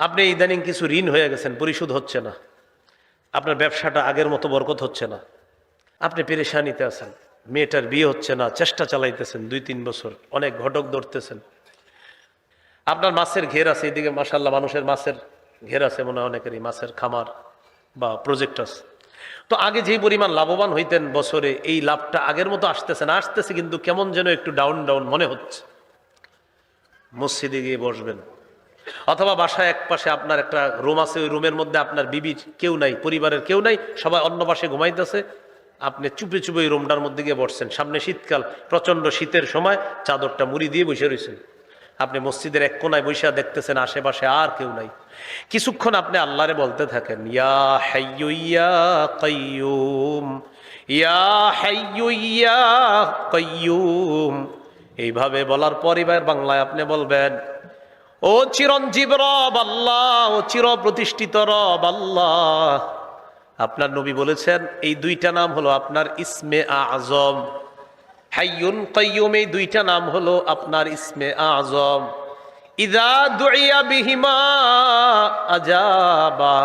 আপনি ইদানিং কিছু ঋণ হয়ে গেছেন, পরিশোধ হচ্ছে না। আপনার ব্যবসাটা আগের মতো বরকত হচ্ছে না। আপনি পেরেশানিতে আছেন, মেয়েটার বিয়ে হচ্ছে না, চেষ্টা চালাইতেছেন দুই তিন বছর, অনেক ঘটক ধরতেছেন। আপনার মাছের ঘের আছে, এদিকে মাসাল্লাহ মানুষের মাছের ঘের আছে, মনে হয় অনেকেরই মাছের খামার বা প্রজেক্ট আছে। তো আগে যেই পরিমাণ লাভবান হইতেন বছরে, এই লাভটা আগের মতো আসতেছে না, আসতেছে কিন্তু কেমন যেন একটু ডাউন ডাউন মনে হচ্ছে। মসজিদে গিয়ে বসবেন অথবা বাসায় এক পাশে আপনার একটা রুম আছে, ওই রুমের মধ্যে আপনার বিবির কেউ নাই, পরিবারের কেউ নাই, সবাই অন্য পাশে ঘুমাইতেছে। আপনি চুপে চুপে ওই রুমটার মধ্যে গিয়ে বসছেন। সামনে শীতকাল প্রচণ্ড শীতের সময় চাদরটা মুড়ি দিয়ে বসে রয়েছেন আপনি মসজিদের এক কোনায় বৈশা দেখতেছেন, আশেপাশে আর কেউ নাই। কিছুক্ষণ আপনি আল্লাহরে বলতে থাকেন, ইয়া হাইয়ু, ইয়া ইয়া হাইয়ু, ইয়া এইভাবে বলার পর এবার বাংলায় আপনি বলবেন ও চিরঞ্জীব রব আল্লাহ, ও চির প্রতিষ্ঠিত রব আল্লাহ। আপনার নবী বলেছেন, এই দুইটা নাম হলো আপনার ইসমে আজম। হাইয়ুন কাইয়ুম, এই দুইটা নাম হলো আপনার ইসমে আজম। ইদা দুইয়া বিহিমা আজাবা।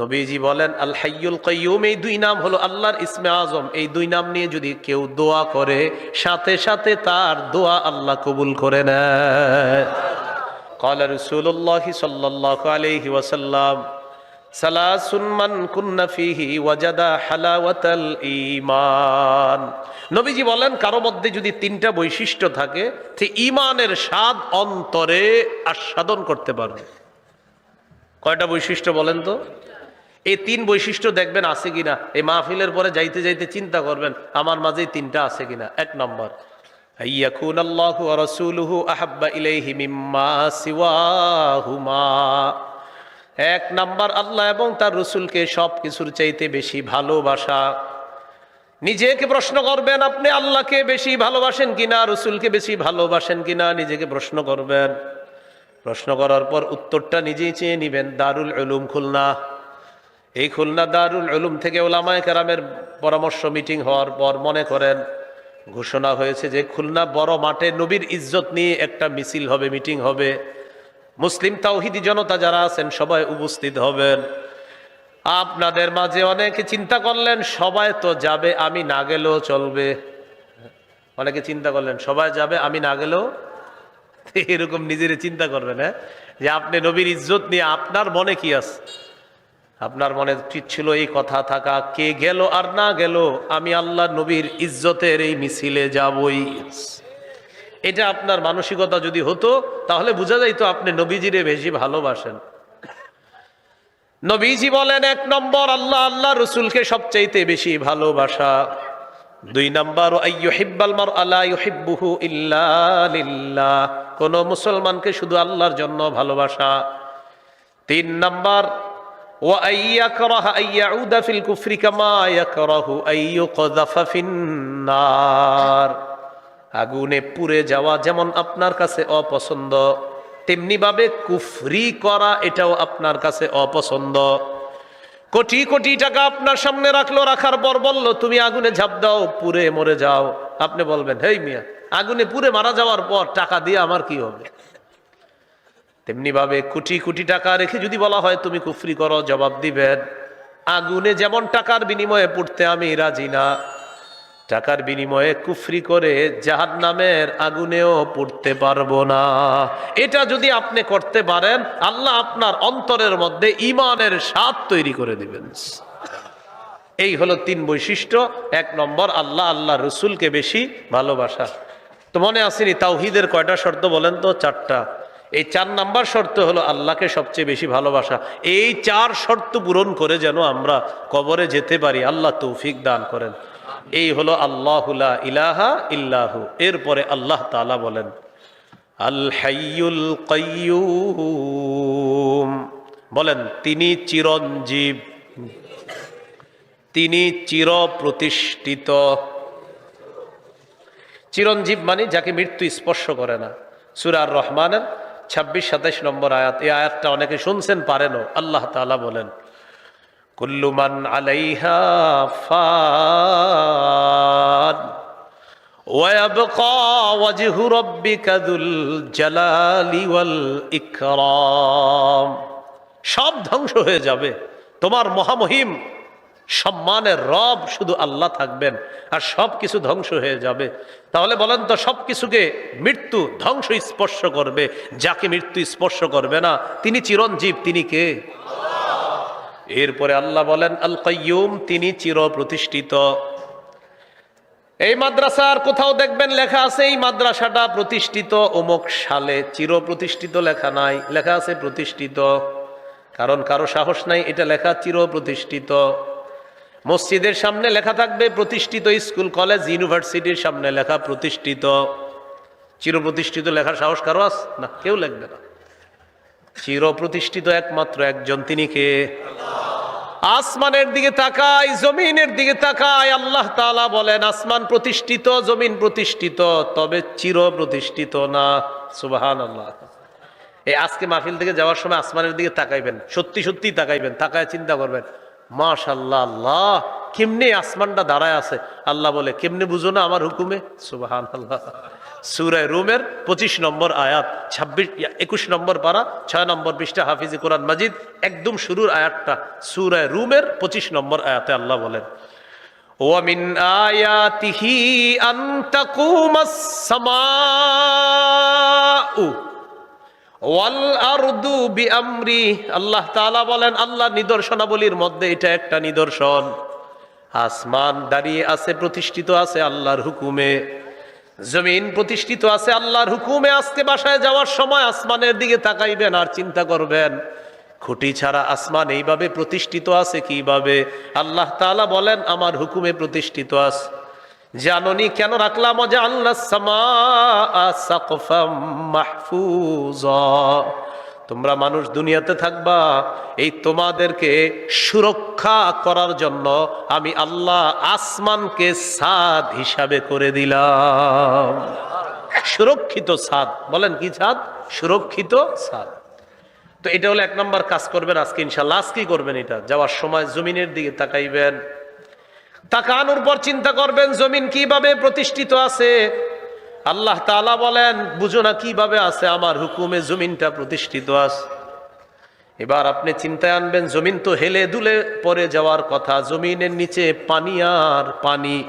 নবীজি বলেন, আল হাইয়ুল কাইয়ুম, এই দুই নাম হলো আল্লাহর ইসমে আজম। এই দুই নাম নিয়ে যদি কেউ দোয়া করে, সাথে সাথে তার দোয়া আল্লাহ কবুল করে নেয়। قال رسول الله صلى الله عليه وسلم ثلاث من كن فيه وجد حلاوة الإيمان নবীজি বলেন কারো মধ্যে যদি তিনটা বৈশিষ্ট্য থাকে সে ইমানের স্বাদ অন্তরে আস্বাদন করতে পারবে কয়টা বৈশিষ্ট্য বলেন তো এই তিন বৈশিষ্ট্য দেখবেন আছে কিনা এই মাহফিলের পরে যাইতে যাইতে চিন্তা করবেন আমার মাঝে তিনটা আছে কিনা এক নম্বর আইয়াকুন আল্লাহু ওয়া রাসূলুহু আহাব্বা ইলাইহি মিম্মা সিওয়াহুমা এক নাম্বার আল্লাহ এবং তার রসুলকে সব কিছুর চাইতে বেশি ভালোবাসা। নিজেকে প্রশ্ন করবেন, আপনি আল্লাহকে বেশি ভালোবাসেন কিনা, রসুলকে বেশি ভালোবাসেন কিনা, নিজেকে প্রশ্ন করবেন। প্রশ্ন করার পর উত্তরটা নিজেই চেয়ে নিবেন, দারুল উলুম খুলনা। এই খুলনা দারুল উলুম থেকে ওলামায় কেরামের পরামর্শ মিটিং হওয়ার পর মনে করেন ঘোষণা হয়েছে যে খুলনা বড় মাঠে নবীর ইজ্জত নিয়ে একটা মিছিল হবে, মিটিং হবে। মুসলিম তাওহিদি জনতা যারা আছেন সবাই উপস্থিত হবেন। আপনাদের মাঝে অনেকে চিন্তা করলেন, সবাই তো যাবে, আমি না গেলেও চলবে। অনেকে চিন্তা করলেন, সবাই যাবে, আমি না গেলেও? এরকম নিজের চিন্তা করবেন হ্যাঁ? যে আপনি নবীর ইজ্জত নিয়ে আপনার মনে কি আছে? আপনার মনে উচিত ছিল এই কথা থাকা? কে গেল আর না গেল? আমি আল্লাহ নবীর ইজ্জতের এই মিছিলে যাবই। এটা আপনার মানসিকতা যদি হতো, তাহলে বোঝা যাইতো আপনি নবীজিরে বেশি ভালোবাসেন। নবীজি বলেন, এক নম্বর, আল্লাহ আল্লাহ রসুলকে সবচাইতে বেশি ভালোবাসা। দুই নম্বর কোন মুসলমানকে শুধু আল্লাহর জন্য ভালোবাসা। তিন নম্বর আগুনে পুড়ে যাওয়া যেমন আপনার কাছে অপছন্দ, তেমনি ভাবে কুফরি করা এটাও আপনার কাছে অপছন্দ। কোটি কোটি টাকা আপনার সামনে রাখল, রাখার পর বলল, তুমি আগুনে ঝাঁপ দাও, পুড়ে মরে যাও। আপনি বলবেন, হেই মিয়া, আগুনে পুড়ে মারা যাওয়ার পর টাকা দিয়ে আমার কি হবে? তেমনি ভাবে কোটি কোটি টাকা রেখে যদি বলা হয় তুমি কুফরি করো, জবাব দিবেন, আগুনে যেমন টাকার বিনিময়ে পড়তে আমি রাজি না। টাকার বিনিময়ে কুফরি করে জাহান নামের আগুনেও পড়তে পারব না। এটা যদি আপনি করতে পারেন, আল্লাহ আপনার অন্তরের মধ্যে ইমানের স্বাদ তৈরি করে দিবেন। এই হলো তিন বৈশিষ্ট্য। এক নম্বর, আল্লাহ আল্লাহ রসুলকে বেশি ভালোবাসা। তো মনে আসেনি তাওহিদের কয়টা শর্ত বলেন তো? চারটা। এই চার নাম্বার শর্ত হলো আল্লাহকে সবচেয়ে বেশি ভালোবাসা। এই চার শর্ত পূরণ করে যেন আমরা কবরে যেতে পারি, আল্লাহ তৌফিক দান করেন। এই হলো আল্লাহুলা ইলাহা ইল্লাহু। এরপরে আল্লাহ তালা বলেন, আল হাইয়ুল কাইয়ুম। বলেন, তিনি চিরঞ্জীব, তিনি চির প্রতিষ্ঠিত চিরঞ্জীব মানে যাকে মৃত্যু স্পর্শ করে না। সুরার রহমানের ছাব্বিশ সাতাইশ নম্বর আয়াত এই আয়াতটা অনেকে শুনছেন পারেনও আল্লাহ তালা বলেন কুল্লুমান আলাইহা ফান ويبقى وجه ربك ذو الجلال والإكرام সব ধ্বংস হয়ে যাবে তোমার মহামহিম সম্মানের রব শুধু আল্লাহ থাকবেন আর সব কিছু ধ্বংস হয়ে যাবে। তাহলে বলেন তো, সব কিছুকে মৃত্যু, ধ্বংস স্পর্শ করবে। যাকে মৃত্যু স্পর্শ করবে না, তিনি চিরঞ্জীব, তিনি কে? এরপরে আল্লাহ বলেন, আল কাইয়ুম, তিনি চির প্রতিষ্ঠিত এই মাদ্রাসার কোথাও দেখবেন লেখা আছে, এই মাদ্রাসাটা প্রতিষ্ঠিত অমুক সালে চির প্রতিষ্ঠিত লেখা নাই, লেখা আছে প্রতিষ্ঠিত। কারণ কারও সাহস নাই, এটা লেখা চির প্রতিষ্ঠিত মসজিদের সামনে লেখা থাকবে প্রতিষ্ঠিত স্কুল, কলেজ, ইউনিভার্সিটির সামনে লেখা প্রতিষ্ঠিত। চির প্রতিষ্ঠিত লেখার সাহস কারও আস না, কেউ লিখবে না। চির প্রতিষ্ঠিত একমাত্র একজন, তিনি কে? আসমানের দিকে তাকায়, জমিনের দিকে তাকায়, আল্লাহ তাআলা বলেন, আসমান প্রতিষ্ঠিত, জমিন প্রতিষ্ঠিত, তবে চির প্রতিষ্ঠিত না। সুবাহান আল্লাহ এই আজকে মাহফিল থেকে যাওয়ার সময় আসমানের দিকে তাকাইবেন, সত্যি সত্যি তাকাইবেন, তাকায় চিন্তা করবেন। মাশাল্লাহ আল্লাহ, কেমনে আসমানটা দাঁড়ায় আছে? আল্লাহ বলে, কেমনে বুঝো না আমার হুকুমে? সুবাহান আল্লাহ সুরায় রুমের পঁচিশ নম্বর আয়াত, ছাব্বিশ একুশ নম্বর পারা, ছয় নম্বর পৃষ্ঠা, হাফিজি কোরআন মাজিদ, একদম শুরুর আয়াতটা সুরায় রুমের পঁচিশ নম্বর আয়াতে আল্লাহ বলেন, ওয়ামিন আয়াতিহি আন্তাকুমাস সামাউ। আল্লাহ তাআলা বলেন আল্লাহ নিদর্শনাবলীর মধ্যে এটা একটা নিদর্শন। আসমান দাঁড়িয়ে আছে, প্রতিষ্ঠিত আছে আল্লাহর হুকুমে। জমিন প্রতিষ্ঠিত আছে আল্লাহর হুকুমে, আজকে বাসায় যাওয়ার সময় আসমানের দিকে তাকাইবেন আর চিন্তা করবেন, খুঁটি ছাড়া আসমান এইভাবে প্রতিষ্ঠিত আছে কীভাবে? আল্লাহ তাআলা বলেন, আমার হুকুমে প্রতিষ্ঠিত আছে। জাননি কেন রাখলাম তোমরা মানুষ দুনিয়াতে থাকবা, এই তোমাদেরকে সুরক্ষা করার জন্য আমি আল্লাহ আসমানকে সাদ হিসাবে করে দিলাম। সুরক্ষিত সাদ, বলেন কি ছাদ সুরক্ষিত সাদ। তো এটা হলো এক নম্বর কাজ করবেন আজকে ইনশাল্লাহ আজকেই করবেন এটা? যাওয়ার সময় জমিনের দিকে তাকাইবেন। তাকানোর পর চিন্তা করবেন, জমিন কীভাবে প্রতিষ্ঠিত আছে? আল্লাহ তাআলা বলেন, বুঝো না কীভাবে আছে? আমার হুকুমে জমিনটা প্রতিষ্ঠিত আছে। এবার আপনি চিন্তায় আনবেন, জমিন তো হেলে দুলে পরে যাওয়ার কথা। জমিনের নিচে পানি আর পানি।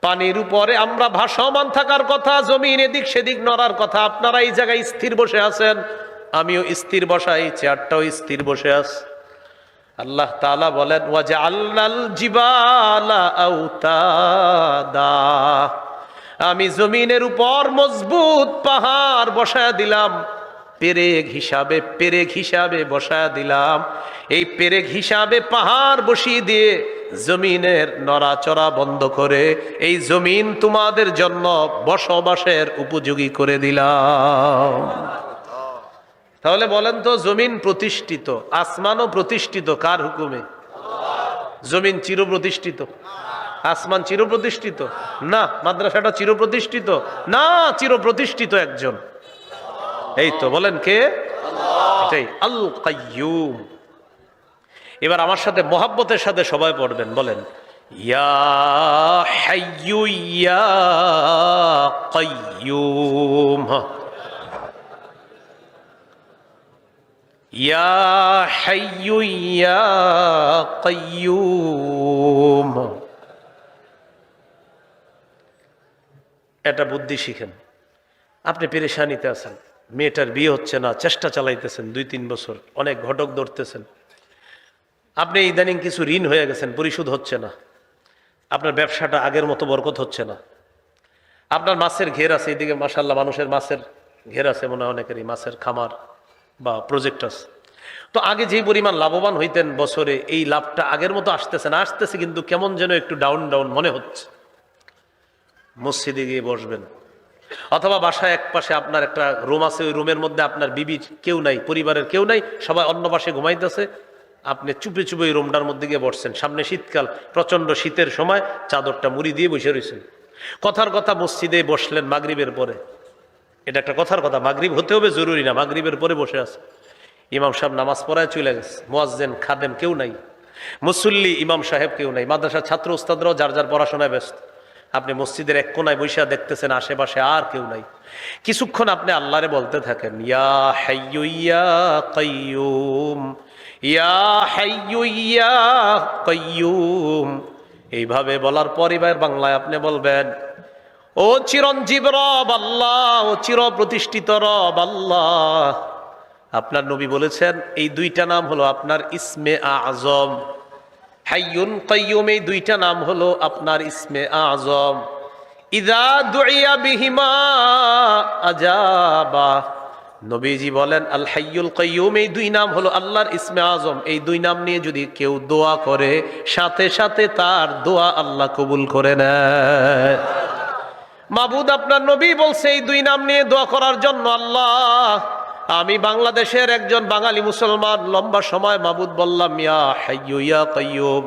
পানির উপরে আমরা ভাসমান থাকার কথা, জমিন এদিক সেদিক নড়ার কথা। আপনারা এই জায়গায় স্থির বসে আছেন, আমিও স্থির বসাই, চেয়ারটাও স্থির বসে আছি। আল্লাহ তাআলা বলেন ওয়াজা আল্লাল জিবালা আমি জমিনের উপর মজবুত পাহাড় বসায় দিলাম, পেরেক হিসাবে পেরেক হিসাবে বসায় দিলাম। এই পেরেক হিসাবে পাহাড় বসিয়ে দিয়ে জমিনের নড়াচড়া বন্ধ করে এই জমিন তোমাদের জন্য বসবাসের উপযোগী করে দিলাম। তাহলে বলেন তো, জমিন প্রতিষ্ঠিত, আসমানও প্রতিষ্ঠিত, কার হুকুমে? জমিন চির প্রতিষ্ঠিত আসমান চির প্রতিষ্ঠিত না, মাদ্রাসাটা চির প্রতিষ্ঠিত না চির প্রতিষ্ঠিত একজন। এই তো, বলেন কে? আল কাইয়ুম এবার আমার সাথে মহাব্বতের সাথে সবাই পড়বেন, বলেন, ইয়া ইয়া কাইয়ুম। হ্যাঁ ইয়া হাইয়ু ইয়া কাইয়ুম এটা বুদ্ধি শিখেন। আপনি পেরেশানিতে আছেন, মেয়েটার বিয়ে হচ্ছে না, চেষ্টা চালাইতেছেন দুই তিন বছর, অনেক ঘটক ধরতেছেন। আপনি ইদানিং কিছু ঋণ হয়ে গেছেন, পরিশোধ হচ্ছে না। আপনার ব্যবসাটা আগের মতো বরকত হচ্ছে না। আপনার মাছের ঘের আছে, এদিকে মাসাল্লাহ মানুষের মাছের ঘের আছে মনে হয় অনেকেরই, মাছের খামার। বা প্রজেক্ট আছে তো আগে যে পরিমাণ লাভবান হইতেন বছরে, এই লাভটা আগের মতো আসতেছে না, আসতেছে কিন্তু কেমন যেন একটু ডাউন ডাউন মনে হচ্ছে। মসজিদে গিয়ে বসবেন। অথবা বাসায় এক পাশে আপনার একটা রুম আছে, ওই রুমের মধ্যে আপনার বিবি কেউ নাই, পরিবারের কেউ নাই, সবাই অন্য পাশে ঘুমাইতেছে। আপনি চুপে চুপে ওই রুমটার মধ্যে গিয়ে বসছেন। সামনে শীতকাল প্রচণ্ড শীতের সময় চাদরটা মুড়ি দিয়ে বসে রয়েছেন কথার কথা মসজিদে বসলেন মাগরিবের পরে। এটা একটা কথার কথা, মাগরিব হতে হবে জরুরি না, মাগরিবের পরে বসে আছে। ইমাম সাহেব নামাজ পড়ায় চলে গেছে, মোয়াজ্জেন, খাদেম কেউ নাই, মুসল্লি, ইমাম সাহেব কেউ নাই, মাদ্রাসার ছাত্র উস্তাদরাও যার যার পড়াশোনায় ব্যস্ত। আপনি মসজিদের এক কোনায় বৈশা দেখতেছেন, আশেপাশে আর কেউ নাই। কিছুক্ষণ আপনি আল্লাহরে বলতে থাকেন, ইয়া হাইয়ু, ইয়া ইয়া হাইয়ু, ইয়া এইভাবে বলার পর এবার বাংলায় আপনি বলবেন ও চিরঞ্জীব রব আল্লাহ, ও চির প্রতিষ্ঠিত রব আল্লাহ। আপনার নবী বলেছেন, এই দুইটা নাম হলো আপনার ইসমে আজম। হাইয়ুন কাইয়ুম, এই দুইটা নাম হলো আপনার ইসমে আজম। ইদা দুইয়া বিহিমা আজাবা। নবীজি বলেন, আল হাইয়ুল কাইয়ুম, এই দুই নাম হলো আল্লাহর ইসমে আজম। এই দুই নাম নিয়ে যদি কেউ দোয়া করে, সাথে সাথে তার দোয়া আল্লাহ কবুল করে নেয়। মাবুদ আপনার নবী বলছে, এই দুই নাম নিয়ে দোয়া করার জন্য আল্লাহ, আমি বাংলাদেশের একজন বাঙালি মুসলমান, লম্বা সময় মাবুদ বললাম, ইয়া হাইয়ু ইয়া কাইয়ুম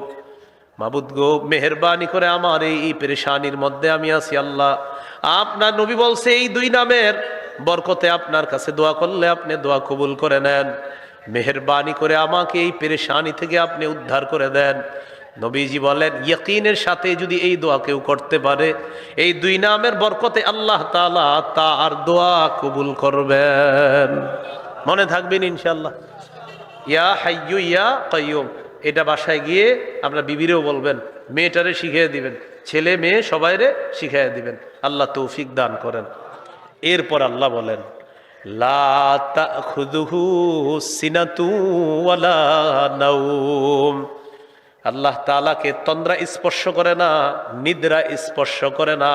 মাবুদ গো, মেহরবানি করে আমার এই পেরেশানির মধ্যে আমি আছি, আল্লাহ। আপনার নবী বলছে, এই দুই নামের বরকতে আপনার কাছে দোয়া করলে আপনি দোয়া কবুল করে নেন। মেহরবানি করে আমাকে এই পেরেশানি থেকে আপনি উদ্ধার করে দেন। নবীজি বলেন, ইয়কিনের সাথে যদি এই দোয়া কেউ করতে পারে, এই দুই নামের বরকতে আল্লাহ তালা তার দোয়া কবুল করবেন। মনে থাকবেন ইনশাল্লাহ ইয়া হাইয়ু ইয়া কাইয়ুম এটা বাসায় গিয়ে আপনার বিবিরেও বলবেন, মেয়েটারে শিখিয়ে দিবেন, ছেলে মেয়ে সবাইরে শিখিয়ে দিবেন। আল্লাহ তৌফিক দান করেন। এরপর আল্লাহ বলেন, লা নাওম। আল্লাহ তালাকে তন্দ্রা স্পর্শ করে না, নিদ্রা স্পর্শ করে না।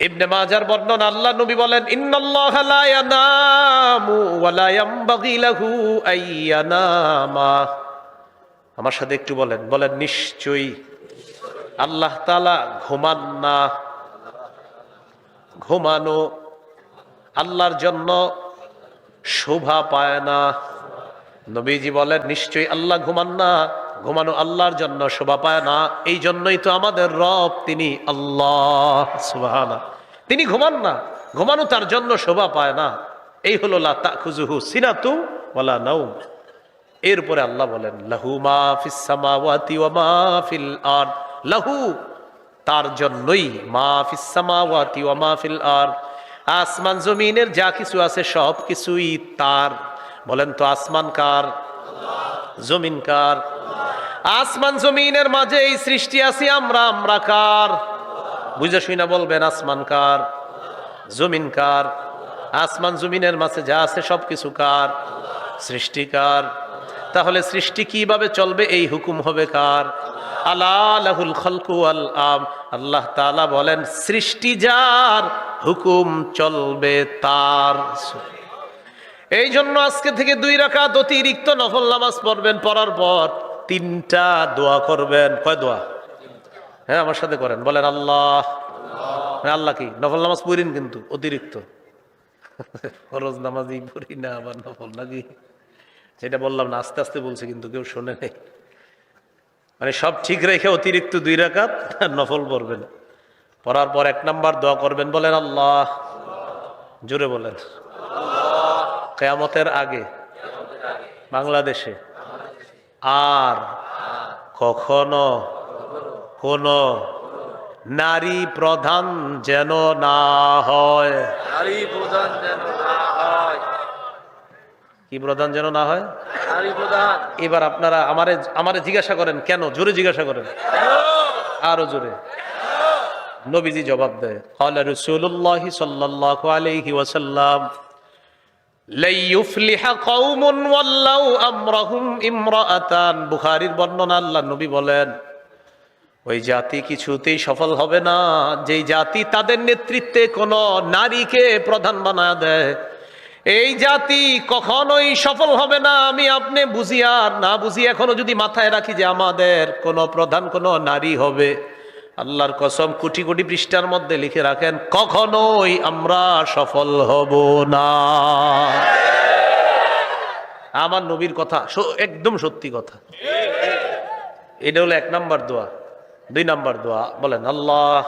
ইবনে মাজার বর্ণনা, আল্লাহ নবী বলেন, ইন্নাল্লাহা লা ইয়ানামু ওয়া লা ইয়ামবাগি লাহু আইয়ানামা আমার সাথে একটু বলেন বলেন, নিশ্চয়ই আল্লাহ তাআলা ঘুমান না। ঘুমানো আল্লাহর জন্য শোভা পায় না। নবীজি বলেন, নিশ্চয়ই আল্লাহ ঘুমান না। ঘুমানো আল্লাহর জন্য শোভা পায় না, এই জন্যই তো আমাদের রব তিনি আল্লাহ সুবহানা তিনি ঘুমান না, ঘুমানো তার জন্য শোভা পায় না। এই হলো লা তাখুজুহু সিনাতু ওয়ালা নাউম এরপরে আল্লাহ বলেন, লাহু ওয়া ফিল আরদ। লাহু তার জন্যই মা ফিস সামাওয়াতি ওয়া আরদ। আসমান জমিনের যা কিছু আছে সব কিছুই তার। বলেন তো, আসমান কার? জমিন কার? আসমান জমিনের মাঝে এই সৃষ্টি আছি আমরা আমরা কার? বুঝে শুই না বলবেন আসমান কার, জমিন কার? আসমান জমিনের মাঝে যা আছে সব কিছু কার? সৃষ্টিকার তাহলে সৃষ্টি কীভাবে চলবে, এই হুকুম হবে কার? আলাহুল খলকু আল আম। আল্লাহ তাআলা বলেন, সৃষ্টি যার হুকুম চলবে তার। এই জন্য আজকে থেকে দুই রাকাত অতিরিক্ত নফল নামাজ পড়বেন, পড়ার পর তিনটা দোয়া করবেন। কয় দোয়া? হ্যাঁ আমার সাথে করেন। বলেন আল্লাহ। হ্যাঁ, আল্লাহ কি? নফল নামাজ পড়িন কিন্তু অতিরিক্ত। ফরজ নামাজই পড়ি না আবার নফল নাকি? সেটা বললাম না আস্তে আস্তে বলছে কিন্তু কেউ শোনে নেই। মানে সব ঠিক রেখে অতিরিক্ত দুই রাকাত নফল পড়বেন। পড়ার পর এক নাম্বার দোয়া করবেন বলেন আল্লাহ। জোরে বলেন। কেয়ামতের আগে। বাংলাদেশে আর কখনো কোনো নারী প্রধান যেন না হয়। নারী প্রধান যেন না হয়। কি প্রধান যেন না হয়? নারী প্রধান। এবার আপনারা আমারে আমারে জিজ্ঞাসা করেন কেন? জোরে জিজ্ঞাসা করেন। আরও জোরে। নবীজি জবাব দেয় কলা রসুল্লাহ সাল্লাহ আলহি ওয়াসাল্লাম নবী বলেন, ওই জাতি কিছুতেই সফল হবে না। যেই জাতি তাদের নেতৃত্বে কোনো নারীকে প্রধান দেয়, এই জাতি কখনোই সফল হবে না। আমি আপনি বুঝি আর না বুঝি এখনও যদি মাথায় রাখি যে আমাদের কোনো প্রধান কোনো নারী হবে। আল্লাহর কসম কোটি কোটি পৃষ্ঠার মধ্যে লিখে রাখেন, কখনোই আমরা সফল হব না। আমার নবীর কথা একদম সত্যি কথা। এটা হলো এক নাম্বার দোয়া। দুই নাম্বার দোয়া, বলেন, আল্লাহ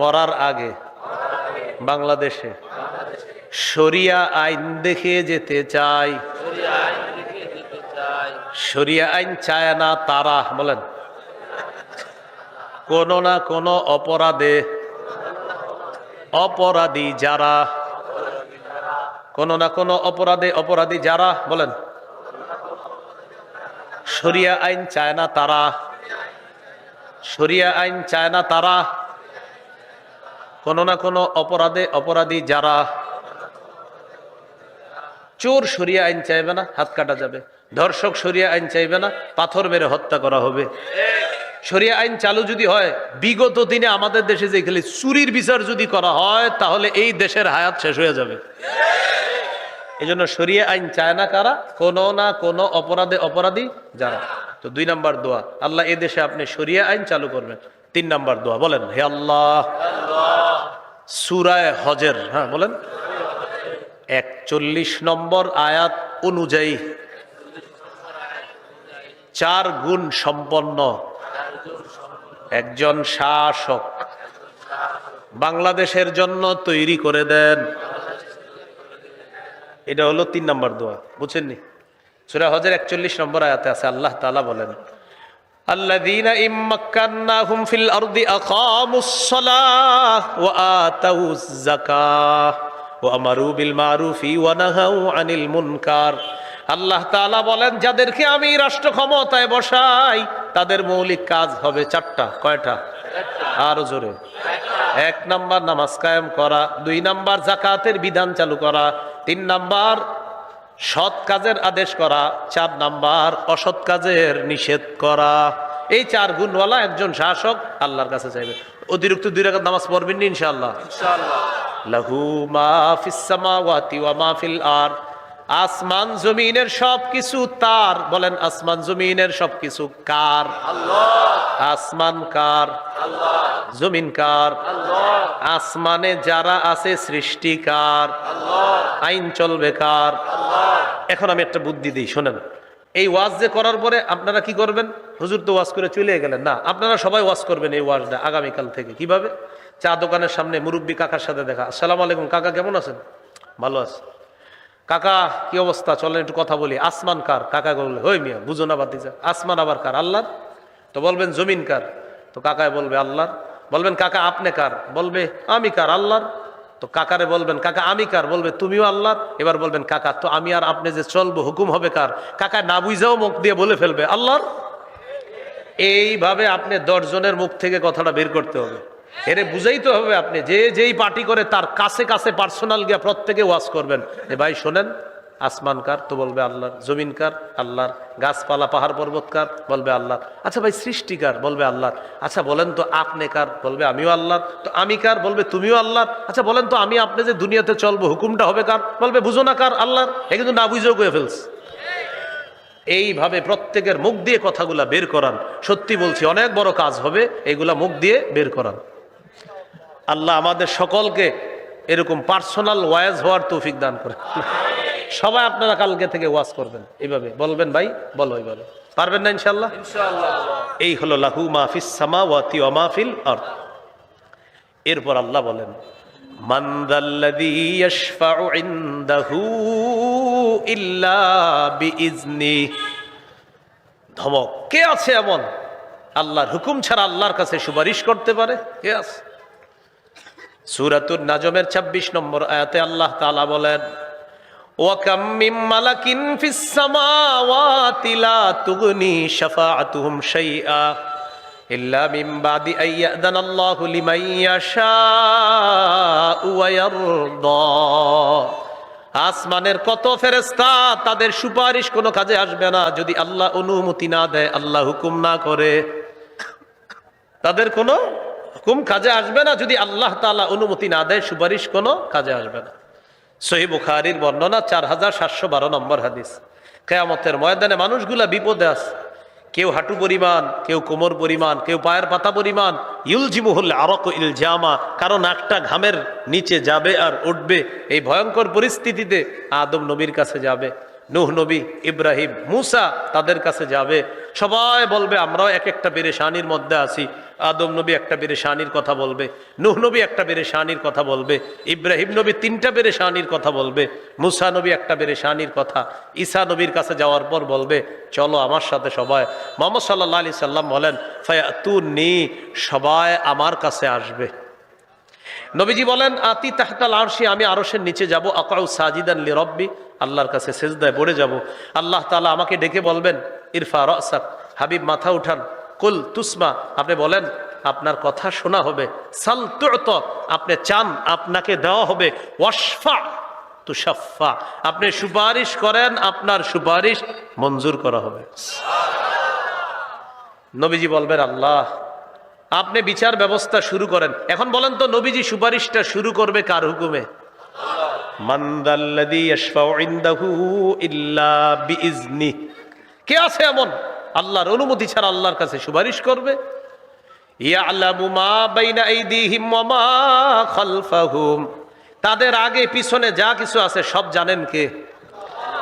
মরার আগে বাংলাদেশে শরিয়া আইন দেখে যেতে চাই। শরিয়া আইন চায় না তারা, বলেন। কোনো না কোনো অপরাধে। অপরাধী যারা। কোনো না কোনো অপরাধে অপরাধী যারা, বলেন। সরিয়া আইন চায় না তারা। সরিয়া আইন চায় না তারা। কোনো না কোনো অপরাধে অপরাধী যারা। চোর সরিয়া আইন চাইবে না, হাত কাটা যাবে। ধর্ষক সরিয়া আইন চাইবে না, পাথর মেরে হত্যা করা হবে। সরিয়া আইন চালু যদি হয়, বিগত দিনে আমাদের দেশে যে খালি চুরির বিচার যদি করা হয়, তাহলে এই দেশের হায়াত শেষ হয়ে যাবে। এই জন্য সরিয়া আইন চায় না কারা? কোনো না কোনো অপরাধে অপরাধী যারা। তো দুই নাম্বার দোয়া, আল্লাহ এ দেশে আপনি সরিয়া আইন চালু করবেন। তিন নাম্বার দোয়া, বলেন, হে আল্লাহ, সুরায় হজের হ্যাঁ বলেন, একচল্লিশ নম্বর আয়াত অনুযায়ী চার গুণ সম্পন্ন একজন শাসক বাংলাদেশের জন্য তৈরি করে দেন এটা হলো তিন নম্বর দোয়া বুঝছেননি সুরা হজের একচল্লিশ নম্বর আয়াতে আছে আল্লাহ তালা বলেন الذين إن مكناهم في الأرض أقاموا الصلاة وآتوا الزكاة وأمروا بالمعروف ونهوا عن المنكر আল্লাহ তাআলা বলেন যাদেরকে আমি রাষ্ট্র ক্ষমতায় বসাই তাদের মৌলিক কাজ হবে চারটা কয়টা? আরও জোরে। এক নাম্বার নামাজ কায়েম করা দুই নাম্বার জাকাতের বিধান চালু করা তিন নাম্বার সৎ কাজের আদেশ করা চার নাম্বার অসৎ কাজের নিষেধ করা। এই চার গুণওয়ালা একজন শাসক আল্লাহর কাছে চাইবে। অতিরিক্ত দুই রাকাত নামাজ পড়বেন নি ইনশাআল্লাহ? ইনশাআল্লাহ। লাহু মা ফিস সামাওয়াতি ওয়া মা ফিল আর আসমান জমিনের সবকিছু তার। বলেন, আসমান জমিনের সবকিছু কার? আসমান কার? জমিন কার? আসমানে যারা আছে সৃষ্টিকার আইন চলবে কার? এখন আমি একটা বুদ্ধি দিই, শোনেন। এই ওয়াজ যে করার পরে আপনারা কি করবেন? হুজুর তো ওয়াজ করে চলে গেলেন। না, আপনারা সবাই ওয়াজ করবেন এই ওয়াজটা আগামীকাল থেকে। কীভাবে? চা দোকানের সামনে মুরব্বী কাকার সাথে দেখা। আসসালামু আলাইকুম, কাকা কেমন আছেন? ভালো আছে। কাকা, কি অবস্থা? চলেন একটু কথা বলি। আসমান কার? কাকা বললে হই মিয়া, বুঝো না বাতিজা আসমান আবার কার? আল্লাহর? তো বলবেন, জমিন কার? তো কাকায় বলবে, আল্লাহর। বলবেন, কাকা, আপনি কার? বলবে, আমি কার, আল্লাহর? তো কাকারে বলবেন, কাকা, আমি কার? বলবে, তুমিও আল্লাহর? এবার বলবেন, কাকা, তো আমি আর আপনি যে চলবো, হুকুম হবে কার? কাকা না বুঝেও মুখ দিয়ে বলে ফেলবে, আল্লাহর? এইভাবে আপনি দশজনের মুখ থেকে কথাটা বের করতে হবে। এরে বুঝাইতে হবে আপনি, যে যেই পার্টি করে তার কাছে কাছে পার্সোনাল গিয়া প্রত্যেকে ওয়াজ করবেন। এ ভাই শোনেন, আসমান কার তো বলবে আল্লাহর, জমিন কার আল্লাহর, গাছপালা, পাহাড় পর্বত কার বলবে আল্লাহ আচ্ছা ভাই সৃষ্টিকার বলবে আল্লাহ আচ্ছা বলেন তো আপনি কার বলবে আমিও আল্লাহ তো আমি কার বলবে তুমিও আল্লাহ আচ্ছা বলেন তো আমি আপনি যে দুনিয়াতে চলবো, হুকুমটা হবে কার? বলবে বুঝো না কার আল্লাহর? এ কিন্তু না বুঝেও করে ফেলছে। এইভাবে প্রত্যেকের মুখ দিয়ে কথাগুলা বের করান। সত্যি বলছি, অনেক বড় কাজ হবে এগুলা মুখ দিয়ে বের করান। আল্লাহ আমাদের সকলকে এরকম পার্সোনাল ওয়াজ হওয়ার তৌফিক দান করে। সবাই আপনারা কালকে থেকে ওয়াজ করবেন। এইভাবে। বলবেন ভাই? বলো এইভাবে। পারবেন না ইনশাল্লাহ এই হলো লাহু মাহফিস সামাওয়াতি ওয়া মাহফিল অর্থ এরপর আল্লাহ বলেন ধমক। কে আছে এমন? আল্লাহর হুকুম ছাড়া আল্লাহর কাছে সুপারিশ করতে পারে? কে আছে? সুরাতুর নাজমের ২৬ নম্বর আয়াতে আল্লাহ তালা বলেন আসমানের কত ফেরেস্তা তাদের সুপারিশ কোনো কাজে আসবে না, যদি আল্লাহ অনুমতি না দেয়, আল্লাহ হুকুম না করে। তাদের কোনো হুকুম কাজে আসবে না যদি আল্লাহ তাআলা অনুমতি না দেয়, সুপারিশ কোনো কাজে আসবে না। সহি বুখারির বর্ণনা চার হাজার সাতশো বারো নম্বর হাদিস। কেয়ামতের ময়দানে মানুষগুলা বিপদে আছে। কেউ হাঁটু পরিমাণ, কেউ কোমর পরিমাণ, কেউ পায়ের পাতা পরিমাণ ইউলজিমুহুল আরক ইল জামা কারণ একটা ঘামের নিচে যাবে আর উঠবে। এই ভয়ঙ্কর পরিস্থিতিতে আদম নবীর কাছে যাবে। নুহ নবী, ইব্রাহিম, মুসা তাদের কাছে যাবে। সবাই বলবে, আমরাও এক একটা পেরেশানির মধ্যে আছি। আদম নবী একটা পেরেশানির কথা বলবে, নুহ নবী একটা পেরেশানির কথা বলবে, ইব্রাহিম নবী তিনটা পেরেশানির কথা বলবে, মুসা নবী একটা পেরেশানির কথা। ঈসা নবীর কাছে যাওয়ার পর বলবে, চলো আমার সাথে সবাই। মোহাম্মদ সাল্লাহ আলি সাল্লাম বলেন নি সবাই আমার কাছে আসবে। নবীজি বলেন, আতি তাহতাল আরশি, আমি আরশের নিচে যাব। আকাউ সাজিদান লি রব্বি আল্লাহর কাছে সেজদায় পড়ে যাব। আল্লাহ তাআলা আমাকে ডেকে বলবেন, ইরফা রাসাক, হাবিব মাথা উঠান। কুল তুসমা, আপনি বলেন, আপনার কথা শোনা হবে। সাল তুত, আপনি চান, আপনাকে দেওয়া হবে। ওয়াশফা তুষাফা আপনি সুপারিশ করেন, আপনার সুপারিশ মঞ্জুর করা হবে। নবীজি বলবেন, আল্লাহ আপনি বিচার ব্যবস্থা শুরু করেন। এখন বলেন তো নবীজি সুপারিশটা শুরু করবে কার হুকুমে? কে আছে এমন? আল্লাহর অনুমতি ছাড়া আল্লাহর কাছে সুপারিশ করবে। তাদের আগে পিছনে যা কিছু আছে সব জানেন কে?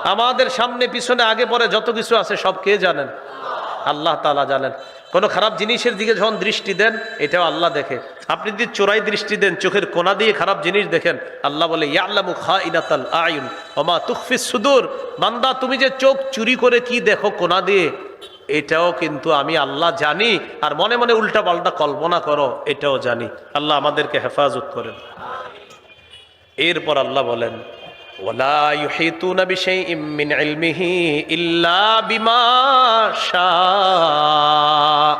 আমাদের সামনে পিছনে আগে পরে যত কিছু আছে সব কে জানেন? আল্লাহ তালা জানেন। কোনো খারাপ জিনিসের দিকে যখন দৃষ্টি দেন, এটাও আল্লাহ দেখে। আপনি যদি চোরাই দৃষ্টি দেন, চোখের কোনা দিয়ে খারাপ জিনিস দেখেন, আল্লাহ বলে ইয়াল্লামু খা ইনাতাল আয়ুন ওমা তুফিস সুদূর। বান্দা, তুমি যে চোখ চুরি করে কি দেখো কোনা দিয়ে? এটাও কিন্তু আমি আল্লাহ জানি, আর মনে মনে উল্টা পাল্টা কল্পনা করো, এটাও জানি। আল্লাহ আমাদেরকে হেফাজত করেন। এরপর আল্লাহ বলেন ওলা ইউহিতুনা বিশাইইম মিন ইলমিহি ইল্লা বিমা শাআ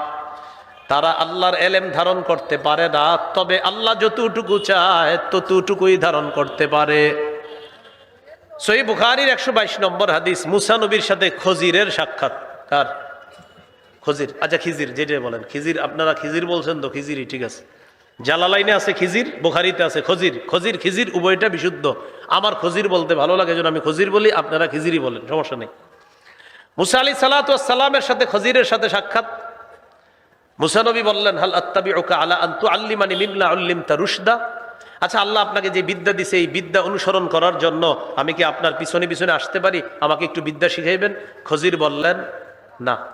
তারা আল্লাহর এলেম ধারণ করতে পারে না, তবে আল্লাহ যতটুকু চায় ততটুকুই ধারণ করতে পারে। সই বুখারির একশো বাইশ নম্বর হাদিস, মুসা নবীর সাথে খজিরের সাক্ষাৎ। কার? খজির। আচ্ছা খিজির যেটা বলেন। খিজির, আপনারা খিজির বলছেন তো, খিজিরই, ঠিক আছে। জালালাইনে আছে খিজির, বোখারিতে আছে খজির। খজির, খিজির উভয়টা বিশুদ্ধ। আমার খজির বলতে ভালো লাগে যেন আমি খজির বলি, আপনারা খিজিরই বলেন, সমস্যা নেই। মুসা আলী সালাতামের সাথে খজিরের সাথে সাক্ষাৎ। মুসানবী বললেন, হাল আত্তাবি ওকা আলা আন্তু আল্লিমানি মিমলা উল্লিম তা রুশদা? আচ্ছা আল্লাহ আপনাকে যে বিদ্যা দিছে, এই বিদ্যা অনুসরণ করার জন্য আমি কি আপনার পিছনে পিছনে আসতে পারি? আমাকে একটু বিদ্যা শিখাইবেন? খজির বললেন, না,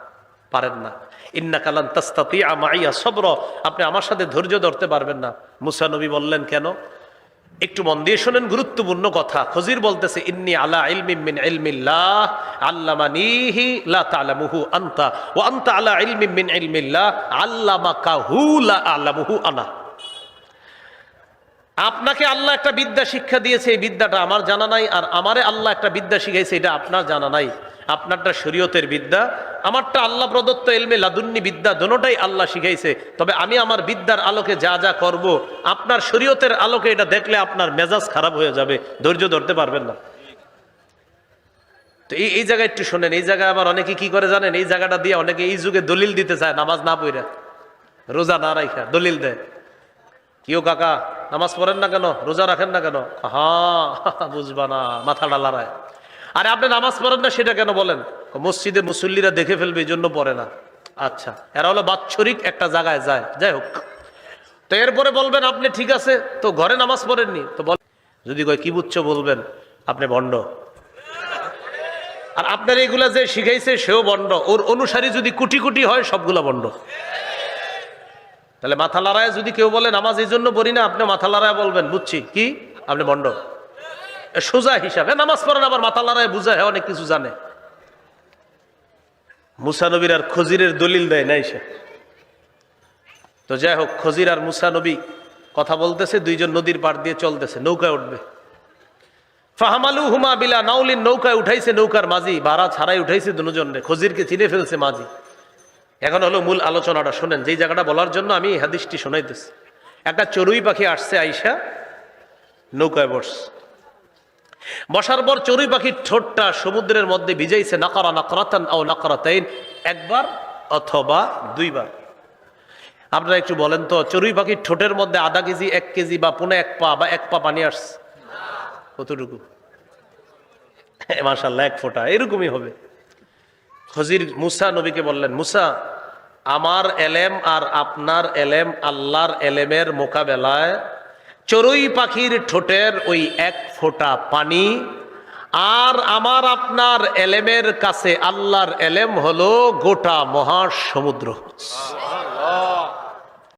পারেন না। ইন্না কালান তাস্তাতি আমাইয়া সবর। আপনি আমার সাথে ধৈর্য ধরতে পারবেন না। মুসা নবী বললেন, কেন? একটু মন দিয়ে শোনেন, গুরুত্বপূর্ণ কথা। খজির বলতেছে, ইন্নি আলা ইলমিম মিন ইলমিল্লাহ আল্লামানিহি লা তা'লামুহু আনতা, ওয়া আনতা আলা ইলমিম মিন ইলমিল্লাহ আল্লামাকাহু লা আ'লামুহু আনা। আপনাকে আল্লাহ একটা বিদ্যা শিক্ষা দিয়েছে, এই বিদ্যাটা আমার জানা নাই, আর আমারে আল্লাহ একটা বিদ্যা শিখাইছে, এটা আপনার জানা নাই। আপনারটা শরীয়তের বিদ্যা, আমারটা আল্লাহ প্রদত্ত এলমে লাদুন্নি বিদ্যা দোনোটাই আল্লাহ শিখাইছে। তবে আমি আমার বিদ্যার আলোকে যা যা করব, আপনার শরীয়তের আলোকে এটা দেখলে আপনার মেজাজ খারাপ হয়ে যাবে। ধৈর্য ধরতে পারবেন না। তো এই এই জায়গায় একটু শোনেন, এই জায়গায় আবার অনেকে কি করে জানেন? এই জায়গাটা দিয়ে অনেকে এই যুগে দলিল দিতে চায়, নামাজ না পড়ে। রোজা না রাখা দলিল দেয়। কিও কাকা, নামাজ পড়েন না কেন? রোজা রাখেন না কেন? হ্যাঁ বুঝবা না মাথাটা লড়ায় আরে আপনি নামাজ পড়েন না সেটা কেন বলেন? মসজিদে মুসল্লিরা দেখে ফেলবে এই জন্য পড়ে না। আচ্ছা এরা হলো বাৎসরিক একটা জায়গায় যায়। যাই হোক। তো এরপরে বলবেন আপনি ঠিক আছে? তো ঘরে নামাজ পড়েননি? তো বল যদি কয় কি বুঝছ? বলবেন আপনি ভণ্ড। আর আপনার এইগুলা যে শিখাইছে সেও বন্ড ওর অনুসারী যদি কুটি কুটি হয় সবগুলা বন্ড তাহলে মাথা লড়ায় যদি কেউ বলে নামাজ এই জন্য পড়ি না আপনি মাথা লড়ায় বলবেন বুঝছি। কি? আপনি বন্ড সোজা হিসাবে, নামাজ পড়েন আবার মাথা লড়ায় বুঝা হয়, অনেক কিছু জানে। মুসানবীর আর খজিরের দলিল দেয় নাই সে। তো যাই হোক, খজির আর মুসানবী কথা বলতেছে, দুইজন নদীর পাড় দিয়ে চলতেছে, নৌকায় উঠবে। ফাহামালু হুমা বিলা নাউলিন, নৌকায় উঠাইছে, নৌকার মাঝি, ভাড়া ছাড়াই উঠাইছে দুজন খজিরকে চিনে ফেলছে মাঝি। এখন হলো মূল আলোচনাটা, শোনেন, যেই জায়গাটা বলার জন্য আমি হাদিসটি শোনাইতেছি। একটা চড়ুই পাখি আসছে, আইসা নৌকায় বস বসার পর চড়ুই পাখির ঠোঁটটা সমুদ্রের মধ্যে ভিজাইছে নাকারা নাকরাতান ও নাকরাতাইন, একবার অথবা দুইবার। আপনারা একটু বলেন তো, চড়ুই পাখির ঠোঁটের মধ্যে আধা কেজি, এক কেজি বা পুনে এক পা বা এক পা পানি আসছে? কতটুকু? মার্শাল্লাহ এক ফোঁটা, এরকমই হবে। হজির মুসা নবীকে বললেন, মুসা, আমার এলেম আর আপনার এলেম আল্লাহর এলেমের মোকাবেলায় চড়ুই পাখির ঠোঁটের ওই এক ফোঁটা পানি। আর আমার আপনার এলেমের কাছে আল্লাহর এলেম হলো গোটা মহাসমুদ্র।